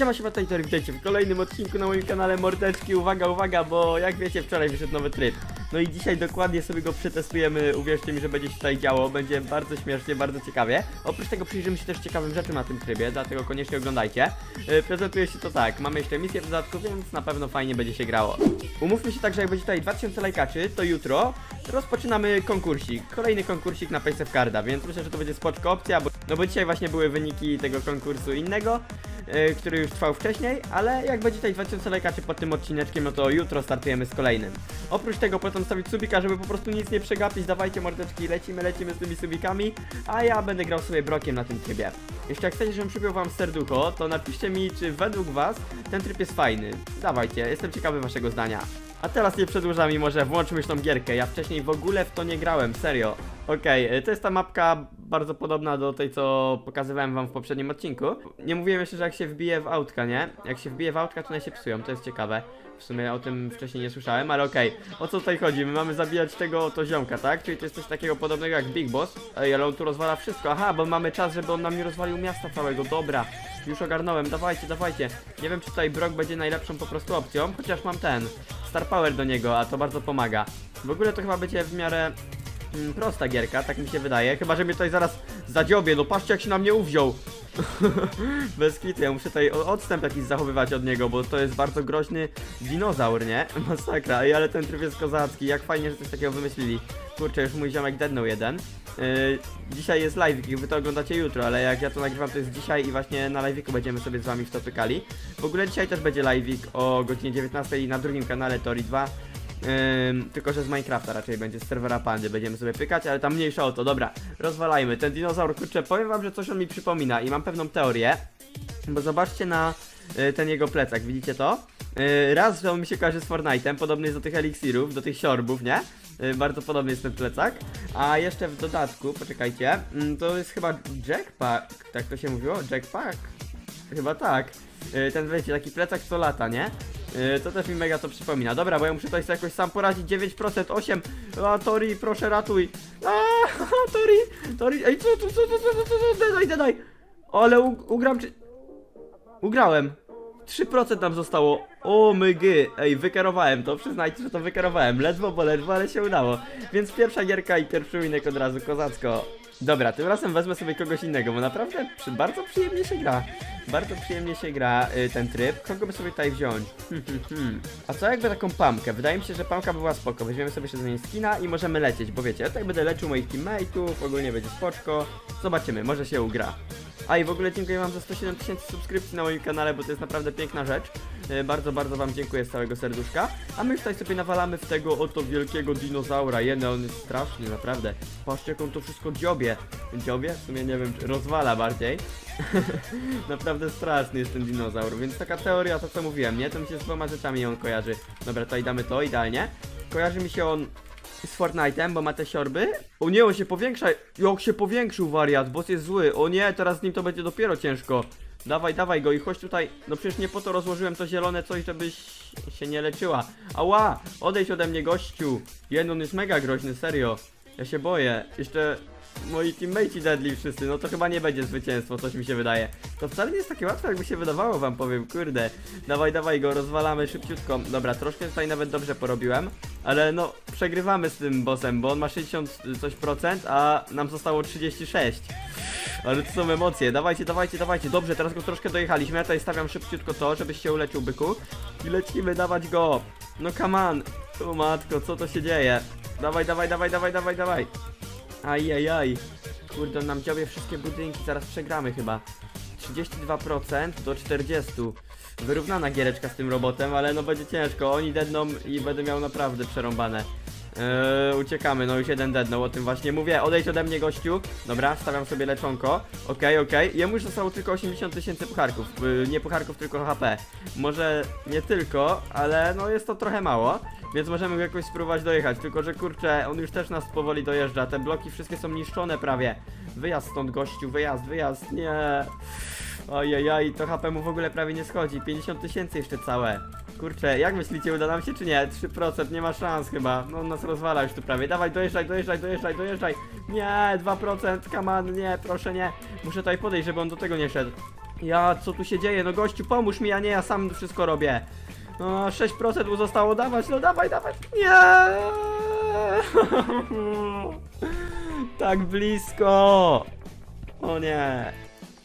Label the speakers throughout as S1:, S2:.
S1: Siema, siema, tutaj witajcie w kolejnym odcinku na moim kanale Mordeczki. Uwaga, uwaga, bo jak wiecie, wczoraj wyszedł nowy tryb. No i dzisiaj dokładnie sobie go przetestujemy. Uwierzcie mi, że będzie się tutaj działo. Będzie bardzo śmiesznie, bardzo ciekawie. Oprócz tego przyjrzymy się też ciekawym rzeczom na tym trybie, dlatego koniecznie oglądajcie. Yy, prezentuje się to tak. Mamy jeszcze misję w dodatku, więc na pewno fajnie będzie się grało. Umówmy się tak, że jak będzie tutaj 2000 lajkaczy, to jutro rozpoczynamy konkursik. Kolejny konkursik na Pace of Carda, więc myślę, że to będzie spoczko opcja, bo, no bo dzisiaj właśnie były wyniki tego konkursu innego yy, który już trwał wcześniej, ale jak będzie tutaj 2000 lajkaczy pod tym odcineczkiem, no to jutro startujemy z kolejnym. Oprócz tego potem stawić subika, żeby po prostu nic nie przegapić, dawajcie mordeczki, lecimy, lecimy z tymi subikami, a ja będę grał sobie brokiem na tym trybie. Jeszcze jak chcecie, żebym przybił wam serducho, to napiszcie mi, czy według was ten tryb jest fajny. Dawajcie, jestem ciekawy waszego zdania. A teraz nie przedłużam i może włączmy już tą gierkę. Ja wcześniej w ogóle w to nie grałem, serio. Okej, y, to jest ta mapka bardzo podobna do tej, co pokazywałem wam w poprzednim odcinku. Nie mówiłem jeszcze, że jak się wbije w autka, nie? Jak się wbije w autka, to one się psują, to jest ciekawe. W sumie o tym wcześniej nie słyszałem, ale okej. O co tutaj chodzi? My mamy zabijać tego oto ziomka, tak? Czyli to jest coś takiego podobnego jak Big Boss. Ej, ale on tu rozwala wszystko. Aha, bo mamy czas, żeby on nam nie rozwalił miasta całego. Dobra. Już ogarnąłem, dawajcie, dawajcie. Nie wiem, czy tutaj Brock będzie najlepszą po prostu opcją, chociaż mam ten. Star Power do niego, a to bardzo pomaga. W ogóle to chyba będzie w miarę mm, prosta gierka, tak mi się wydaje. Chyba, że mnie tutaj zaraz zadziobie. No patrzcie, jak się na mnie uwziął. Bez kitu, ja muszę tutaj odstęp jakiś zachowywać od niego, bo to jest bardzo groźny dinozaur, nie? Masakra, Ej, ale ten tryb jest kozacki, jak fajnie, że coś takiego wymyślili. Kurczę, już mój ziomek deadnął jeden. Yy, dzisiaj jest live, wy to oglądacie jutro, ale jak ja to nagrywam, to jest dzisiaj i właśnie na live'iku będziemy sobie z wami w to pykali. W ogóle dzisiaj też będzie live'ik o godzinie 19 na drugim kanale Tori 2. Tylko, że z Minecrafta raczej będzie z serwera Pandy, będziemy sobie pykać, ale tam mniejsza o to, dobra, rozwalajmy. Ten dinozaur, kurczę, powiem wam, że coś on mi przypomina i mam pewną teorię, bo zobaczcie na y, ten jego plecak, widzicie to? Y, raz, że on mi się kojarzy z Fortnite'em, podobny jest do tych eliksirów, do tych siorbów, nie? Y, bardzo podobny jest ten plecak, a jeszcze w dodatku, poczekajcie, mm, to jest chyba Jackpack, tak to się mówiło? Jackpack? Chyba tak. Ten wiecie, taki plecak co lata, nie? Yy, to też mi mega to przypomina. Dobra, bo ja muszę tutaj sobie jakoś sam poradzić. 9%, 8. A Tori, proszę ratuj. A Tori, Tori. Ej, co, co, co, co, co, co, co. Ale u, ugram czy... Ugrałem. 3% nam zostało. O mygy. Ej, wykerowałem to. Przyznajcie, że to wykerowałem. Ledwo, bo ledwo, ale się udało. Więc pierwsza gierka i pierwszy winek od razu, kozacko. Dobra, tym razem wezmę sobie kogoś innego, bo naprawdę przy, bardzo przyjemnie się gra. Bardzo przyjemnie się gra y, ten tryb. Kogo by sobie tutaj wziąć? Hmm, hmm, hmm. A co jakby taką pamkę? Wydaje mi się, że pamka by była spoko. Weźmiemy sobie jeszcze zmienić skina i możemy lecieć, bo wiecie, ja tutaj będę leczył moich teammateów, ogólnie będzie spoczko. Zobaczymy, może się ugra. A i w ogóle dziękuję wam za 107 tysięcy subskrypcji na moim kanale, bo to jest naprawdę piękna rzecz. E, Bardzo, bardzo wam dziękuję z całego serduszka. A my już tutaj sobie nawalamy w tego oto wielkiego dinozaura. Jeden, on jest straszny, naprawdę. Patrzcie jak on to wszystko dziobie. Dziobie? W sumie nie wiem, czy rozwala bardziej. naprawdę straszny jest ten dinozaur, więc taka teoria, to co mówiłem, nie? To mi się z dwoma rzeczami on kojarzy. Dobra, tutaj damy to, idealnie. Kojarzy mi się on z Fortnite'em, bo ma te siorby. O nie, on się powiększa. Jak się powiększył wariat, boss jest zły. O nie, teraz z nim to będzie dopiero ciężko. Dawaj, dawaj go i chodź tutaj. No przecież nie po to rozłożyłem to zielone coś, żebyś się nie leczyła. Ała, odejdź ode mnie gościu. Jeden on jest mega groźny, serio. Ja się boję. Jeszcze moi teammates deadly wszyscy, no to chyba nie będzie zwycięstwo, coś mi się wydaje. To wcale nie jest takie łatwe, jakby się wydawało, wam powiem, kurde. Dawaj, dawaj go, rozwalamy szybciutko. Dobra, troszkę tutaj nawet dobrze porobiłem, ale no, przegrywamy z tym bossem, bo on ma 60 coś procent, a nam zostało 36. Ale to są emocje, dawajcie, dawajcie, dawajcie. Dobrze, teraz go troszkę dojechaliśmy, ja tutaj stawiam szybciutko to, żebyś się uleczył, byku. I lecimy, dawać go. No come on. O matko, co to się dzieje? Dawaj, dawaj, dawaj, dawaj, dawaj, dawaj. Ajajaj. Kurde, on nam dziobie wszystkie budynki, zaraz przegramy chyba. 32% do 40%. Wyrównana giereczka z tym robotem, ale no będzie ciężko. Oni dedną i będę miał naprawdę przerąbane. Eee, uciekamy, no już jeden dednął, o tym właśnie mówię. Odejdź ode mnie, gościu. Dobra, stawiam sobie leczonko. Okej, okej. Jemu już zostało tylko 80 tysięcy pucharków. Yy, nie pucharków, tylko HP. Może nie tylko, ale no jest to trochę mało. Więc możemy go jakoś spróbować dojechać. Tylko, że kurczę, on już też nas powoli dojeżdża. Te bloki wszystkie są niszczone prawie. Wyjazd stąd, gościu, wyjazd, wyjazd. Nie. Ojejaj, to HP mu w ogóle prawie nie schodzi. 50 tysięcy jeszcze całe. Kurczę, jak myślicie, uda nam się czy nie? 3%, nie ma szans chyba. No on nas rozwala już tu prawie. Dawaj, dojeżdżaj, dojeżdżaj, dojeżdżaj, dojeżdżaj. Nie, 2%, come on, nie, proszę nie. Muszę tutaj podejść, żeby on do tego nie szedł. Ja, co tu się dzieje? No gościu, pomóż mi, a nie ja sam wszystko robię. No, 6% mu zostało dawać, no dawaj, dawaj. Nie! tak blisko! O nie!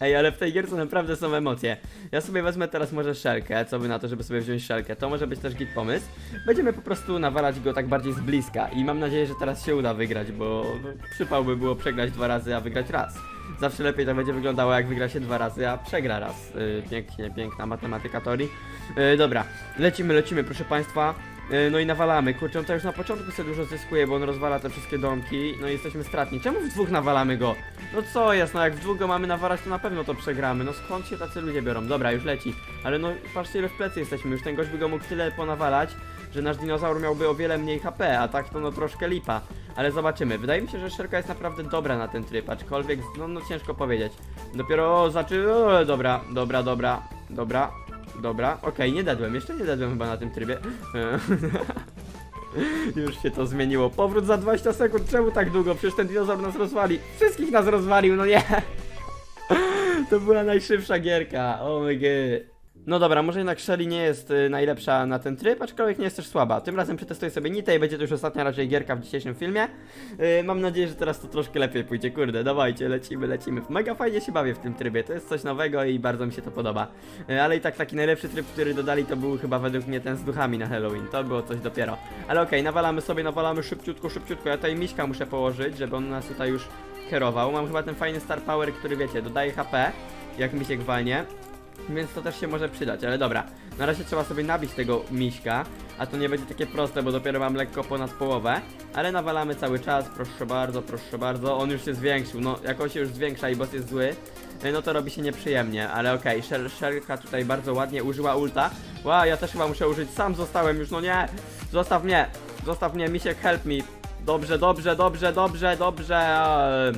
S1: Ej, ale w tej gierce naprawdę są emocje. Ja sobie wezmę teraz może szelkę, co by na to, żeby sobie wziąć szelkę. To może być też git pomysł. Będziemy po prostu nawalać go tak bardziej z bliska i mam nadzieję, że teraz się uda wygrać, bo przypał by było przegrać dwa razy, a wygrać raz. Zawsze lepiej to będzie wyglądało jak wygra się dwa razy, a przegra raz. Yy, pięknie, piękna matematyka Tori. Yy, dobra, lecimy, lecimy proszę Państwa. Yy, No i nawalamy, kurczę, on to już na początku sobie dużo zyskuje, bo on rozwala te wszystkie domki, no i jesteśmy stratni. Czemu w dwóch nawalamy go? No co jest, no jak w dwóch go mamy nawalać, to na pewno to przegramy. No skąd się tacy ludzie biorą? Dobra, już leci. Ale no patrzcie ile w plecy jesteśmy, już ten gość by go mógł tyle ponawalać, że nasz dinozaur miałby o wiele mniej HP, a tak to no troszkę lipa. Ale zobaczymy. Wydaje mi się, że Szerka jest naprawdę dobra na ten tryb, aczkolwiek no, no ciężko powiedzieć. Dopiero zaczy... O, dobra, dobra, dobra, dobra, dobra. Okej, nie dadłem, jeszcze nie dadłem chyba na tym trybie. Już się to zmieniło. Powrót za 20 sekund, czemu tak długo? Przecież ten dinozaur nas rozwali. Wszystkich nas rozwalił, no nie. To była najszybsza gierka. Oh my god. No dobra, może jednak Shelly nie jest y, najlepsza na ten tryb, aczkolwiek nie jest też słaba. Tym razem przetestuję sobie Nitę i będzie to już ostatnia raczej gierka w dzisiejszym filmie. Y, mam nadzieję, że teraz to troszkę lepiej pójdzie. Kurde, dawajcie, lecimy, lecimy. Mega fajnie się bawię w tym trybie, to jest coś nowego i bardzo mi się to podoba. Y, ale i tak taki najlepszy tryb, który dodali, to był chyba według mnie ten z duchami na Halloween. To było coś dopiero. Ale okej, nawalamy sobie, nawalamy szybciutko, szybciutko. Ja tutaj miśka muszę położyć, żeby on nas tutaj już kierował. Mam chyba ten fajny Star Power, który wiecie, dodaje HP, jak misiek walnie. Więc to też się może przydać, ale dobra. Na razie trzeba sobie nabić tego miśka, a to nie będzie takie proste, bo dopiero mam lekko ponad połowę. Ale nawalamy cały czas, proszę bardzo, proszę bardzo. On już się zwiększył, no jak on się już zwiększa i boss jest zły, y, no to robi się nieprzyjemnie, ale okej, okay. Tutaj bardzo ładnie użyła ulta. Ła, ja też chyba muszę użyć, sam zostałem już, no nie! Zostaw mnie, zostaw mnie, misiek, help me. Dobrze, dobrze, dobrze, dobrze, dobrze.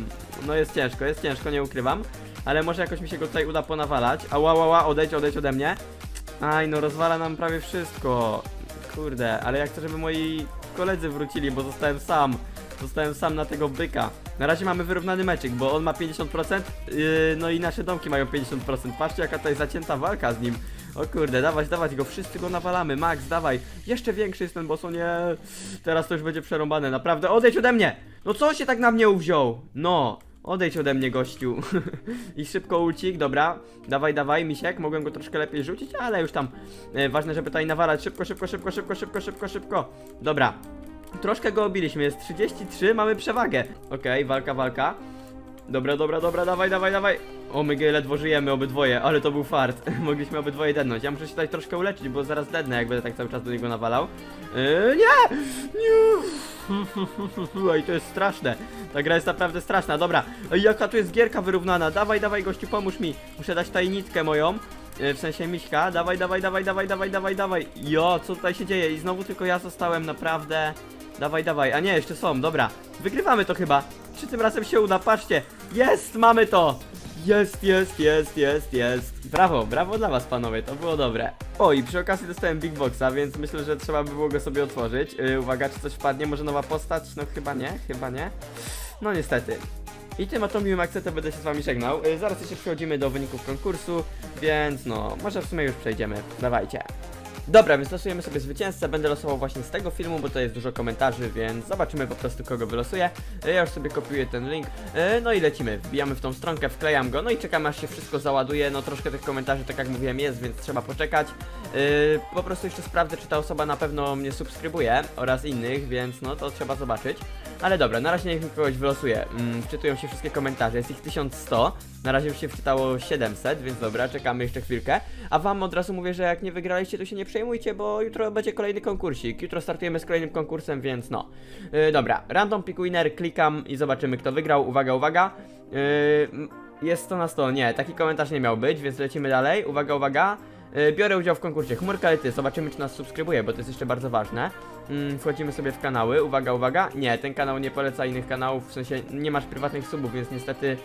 S1: No jest ciężko, jest ciężko, nie ukrywam. Ale może jakoś mi się go tutaj uda ponawalać. A ła, ła, ła, odejdź, odejdź ode mnie. Aj, no rozwala nam prawie wszystko. Kurde, ale ja chcę, żeby moi koledzy wrócili, bo zostałem sam. Zostałem sam na tego byka. Na razie mamy wyrównany meczyk, bo on ma 50%, yy, no i nasze domki mają 50%. Patrzcie, jaka tutaj zacięta walka z nim. O kurde, dawać, dawać go, wszyscy go nawalamy. Max, dawaj. Jeszcze większy jest ten boss, nie. Teraz to już będzie przerąbane, naprawdę. Odejdź ode mnie! No co się tak na mnie uwziął? No. Odejdź ode mnie, gościu. I szybko ulcik, dobra. Dawaj, dawaj, misiek. Mogłem go troszkę lepiej rzucić, ale już tam. E, ważne, żeby tutaj nawalać. Szybko, szybko, szybko, szybko, szybko, szybko, szybko. Dobra. Troszkę go obiliśmy, jest 33, mamy przewagę. Okej, walka, walka. Dobra, dobra, dobra, dawaj, dawaj, dawaj. O my gej, ledwo żyjemy obydwoje, ale to był fart. Mogliśmy obydwoje dednąć. Ja muszę się tutaj troszkę uleczyć, bo zaraz dednę, jak będę tak cały czas do niego nawalał. Yy, nie! Nie! Oj, to jest straszne. Ta gra jest naprawdę straszna. Dobra, Ej, jaka tu jest gierka wyrównana. Dawaj, dawaj, gościu, pomóż mi. Muszę dać tajnitkę moją. Yy, W sensie miśka. Dawaj, dawaj, dawaj, dawaj, dawaj, dawaj, dawaj. Jo, co tutaj się dzieje? I znowu tylko ja zostałem, naprawdę. Dawaj, dawaj. A nie, jeszcze są, dobra. Wygrywamy to chyba. Czy tym razem się uda? Patrzcie. Jest, mamy to. Jest, jest, jest, jest, jest. Brawo, brawo dla was panowie, to było dobre. O i przy okazji dostałem Big Boxa, więc myślę, że trzeba by było go sobie otworzyć. Yy, uwaga, czy coś wpadnie? Może nowa postać? No chyba nie, chyba nie. No niestety. I tym oto miłym akcentem będę się z wami żegnał. Yy, zaraz jeszcze przechodzimy do wyników konkursu, więc no, może w sumie już przejdziemy. Dawajcie. Dobra, więc losujemy sobie zwycięzcę. Będę losował właśnie z tego filmu, bo to jest dużo komentarzy, więc zobaczymy po prostu kogo wylosuję. E, Ja już sobie kopiuję ten link. E, No i lecimy. Wbijamy w tą stronkę, wklejam go, no i czekam aż się wszystko załaduje. No troszkę tych komentarzy, tak jak mówiłem, jest, więc trzeba poczekać. E, Po prostu jeszcze sprawdzę, czy ta osoba na pewno mnie subskrybuje oraz innych, więc no to trzeba zobaczyć. Ale dobra, na razie niech mi kogoś wylosuje. Mm, wczytują się wszystkie komentarze, jest ich 1100. Na razie już się wczytało 700, więc dobra, czekamy jeszcze chwilkę. A wam od razu mówię, że jak nie wygraliście, to się nie przejmujcie, bo jutro będzie kolejny konkursik. Jutro startujemy z kolejnym konkursem, więc no. Yy, dobra, random pick winner, klikam i zobaczymy kto wygrał. Uwaga, uwaga. Yy, jest 100 na 100, nie, taki komentarz nie miał być, więc lecimy dalej. Uwaga, uwaga. Yy, Biorę udział w konkursie Chmurka Lety, zobaczymy czy nas subskrybuje, bo to jest jeszcze bardzo ważne. Mm, wchodzimy sobie w kanały, uwaga, uwaga. Nie, ten kanał nie poleca innych kanałów, w sensie nie masz prywatnych subów, więc niestety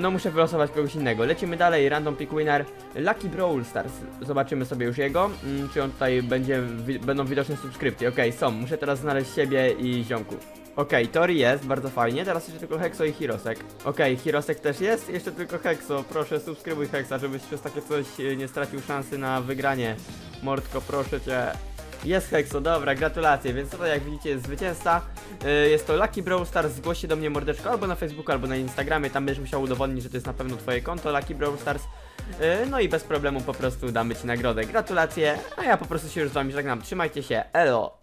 S1: no muszę wylosować kogoś innego. Lecimy dalej, random pick winner Lucky Brawl Stars. Zobaczymy sobie już jego, mm, czy on tutaj będzie, wi będą widoczne subskrypcje. Okej, są. Muszę teraz znaleźć siebie i ziomków. Okej, Tori jest, bardzo fajnie. Teraz jeszcze tylko Hexo i Hirosek. Okej, Hirosek też jest, jeszcze tylko Hexo. Proszę, subskrybuj Hexa, żebyś przez takie coś e, nie stracił szansy na wygranie. Mordko, proszę cię. Jest Hexo, dobra, gratulacje. Więc tutaj jak widzicie jest zwycięzca. E, Jest to Lucky Brawl Stars. Zgłoś się do mnie mordeczko albo na Facebooku, albo na Instagramie. Tam będziesz musiał udowodnić, że to jest na pewno twoje konto Lucky Brawl Stars. E, No i bez problemu po prostu damy ci nagrodę. Gratulacje, a ja po prostu się już z wami żegnam. Trzymajcie się, elo!